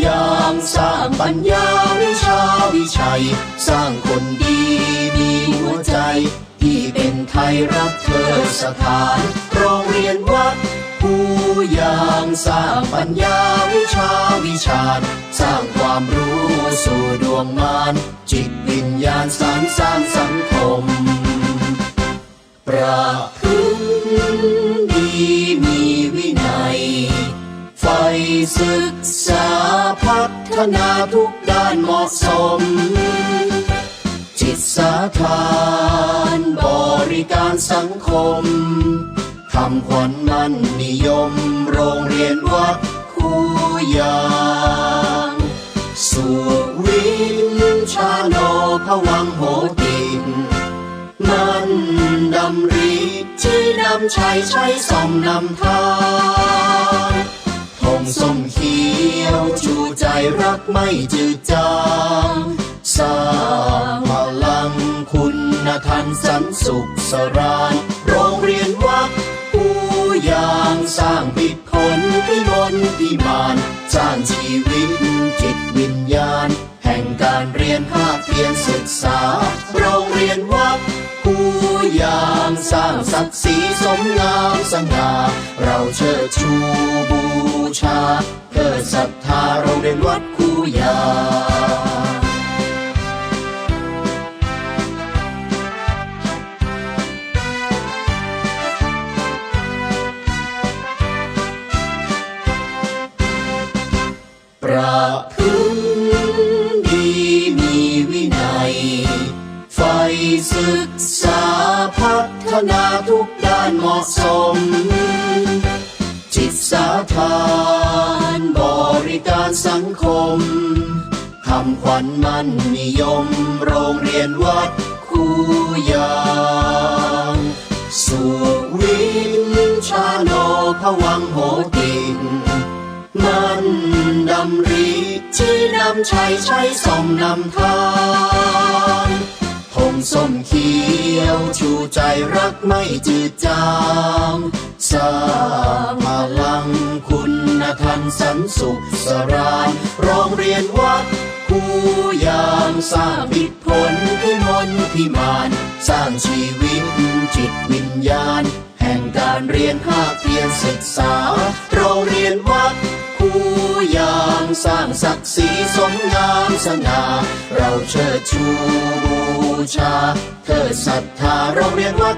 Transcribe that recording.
อย่างสร้างปัญญาวิชาวิชัย สร้างคนดีมีหัวใจ ที่เป็นไทยรักเธอสถานโรงเรียนวัดผู้ย่างสร้างปัญญาวิชาวิชาสร้างความรู้สู่ดวงมารจิตวิญญาณสารสร้างสังคม ไฟศึกษาพัฒนาทุกด้านเหมาะสม จิตสาทานบริการสังคมทำขวัญมันนิยมโรงเรียนวัดคูยางสุวินชาโนพวังโหติงมันดำริที่นำชัยใช้ส่องนำทาง งส้มเขียวชูใจรักไม่จืดจางสร้างพลังคุณธรรมสันสุขสรานโรงเรียนวัดผู้อย่างสร้างปิดผลพิมลพิมานสร้างชีวิตจิตวิญญาณ แห่งการเรียนภาคเพียรศึกษาโรงเรา สร้างศักดิ์ศรีสมงามสง่าเราเชิดชูบูชาเกิดศรัทธาโรงเรียนวัดคูยางประ นาทุกด้านเหมาะสม จิตสาทานบริการสังคมทำขวัญมั่นนิยม โรงเรียนวัดคูยางสุวินชาโนพวังโหติงมันดำริที่นำชัยใช้ส่องนำทาง ส้มเขียว ชูใจรักไม่จืดจางสร้างพลังคุณธรรมสันสุขสรานโรงเรียนวัดผู้ยางสร้างปิดผลพิมลพิมาน สร้างชีวิตจิตวิญญาณ แห่งการเรียนภาคเพียรศึกษา โรงเรียนวัดผู้ยางสร้างศักดิ์ศรีสมงามสง่าเราเชิดชู ชา เธอศรัทธาเราเรียนวัด